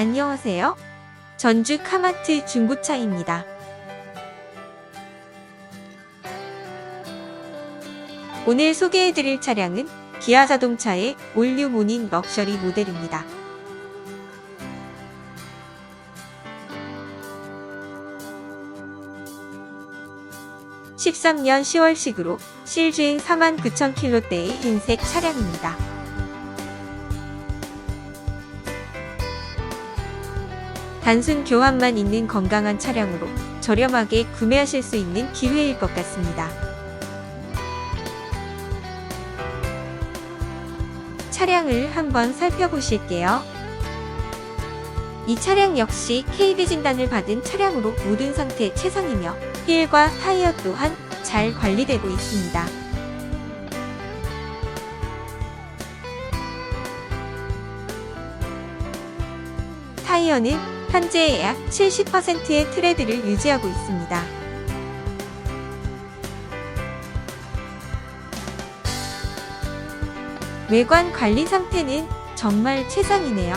안녕하세요. 전주 카마트 중고차입니다. 오늘 소개해드릴 차량은 기아 자동차의 올류 모닝 럭셔리 모델입니다. (13년 10월식으로) 실주행 49,000km대의 흰색 차량입니다. 단순 교환만 있는 건강한 차량으로 저렴하게 구매하실 수 있는 기회일 것 같습니다. 차량을 한번 살펴보실게요. 이 차량 역시 KB 진단을 받은 차량으로 모든 상태 최상이며 휠과 타이어 또한 잘 관리되고 있습니다. 타이어는 현재 약 70%의 트레드를 유지하고 있습니다. 외관 관리 상태는 정말 최상이네요.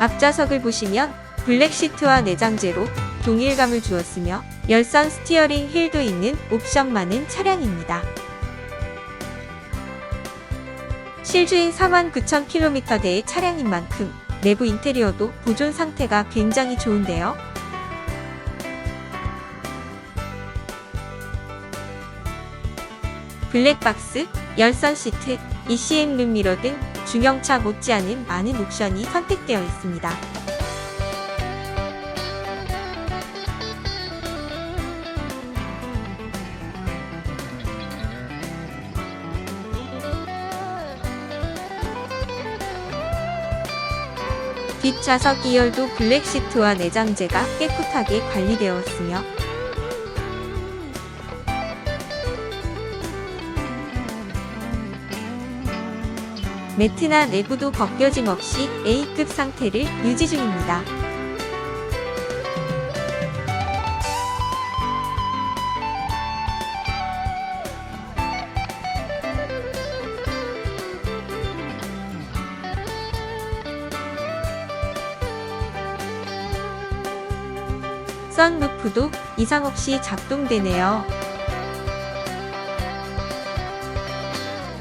앞좌석을 보시면 블랙 시트와 내장재로 동일감을 주었으며 열선 스티어링 휠도 있는 옵션 많은 차량입니다. 실주행 49,000km대의 차량인 만큼 내부 인테리어도 보존 상태가 굉장히 좋은데요. 블랙박스, 열선 시트, ECM 룸미러 등 중형차 못지않은 많은 옵션이 선택되어 있습니다. 뒷좌석 2열도 블랙 시트와 내장재가 깨끗하게 관리되었으며 매트나 내부도 벗겨짐 없이 A급 상태를 유지 중입니다. 선루프도 이상 없이 작동되네요.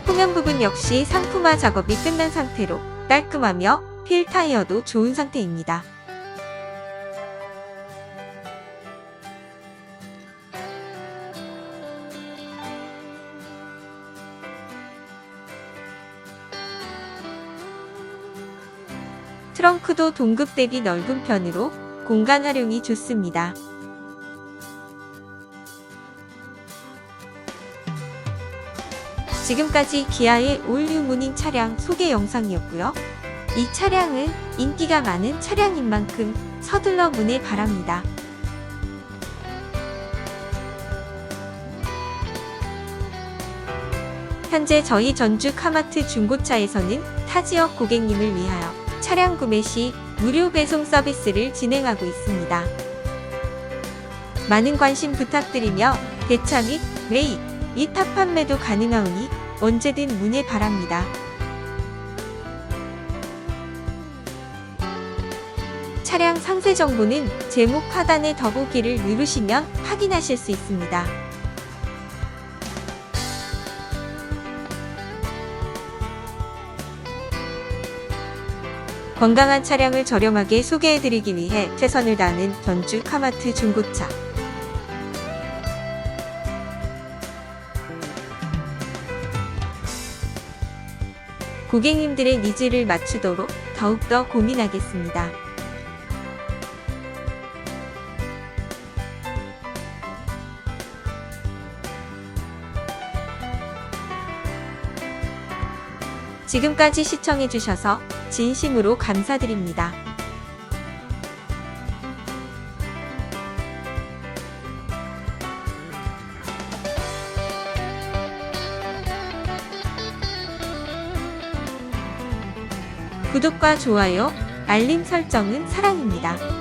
후면 부분 역시 상품화 작업이 끝난 상태로 깔끔하며 휠 타이어도 좋은 상태입니다. 트렁크도 동급 대비 넓은 편으로 공간 활용이 좋습니다. 지금까지 기아의 올류 모닝 차량 소개 영상이었고요. 이 차량은 인기가 많은 차량인 만큼 서둘러 문의 바랍니다. 현재 저희 전주 카마트 중고차에서는 타 지역 고객님을 위하여 차량 구매 시 무료 배송 서비스를 진행하고 있습니다. 많은 관심 부탁드리며 대차 및 매입, 위탁 판매도 가능하오니 언제든 문의 바랍니다. 차량 상세 정보는 제목 하단의 더보기를 누르시면 확인하실 수 있습니다. 건강한 차량을 저렴하게 소개해드리기 위해 최선을 다하는 전주 카마트 중고차. 고객님들의 니즈를 맞추도록 더욱더 고민하겠습니다. 지금까지 시청해주셔서 진심으로 감사드립니다. 구독과 좋아요, 알림 설정은 사랑입니다.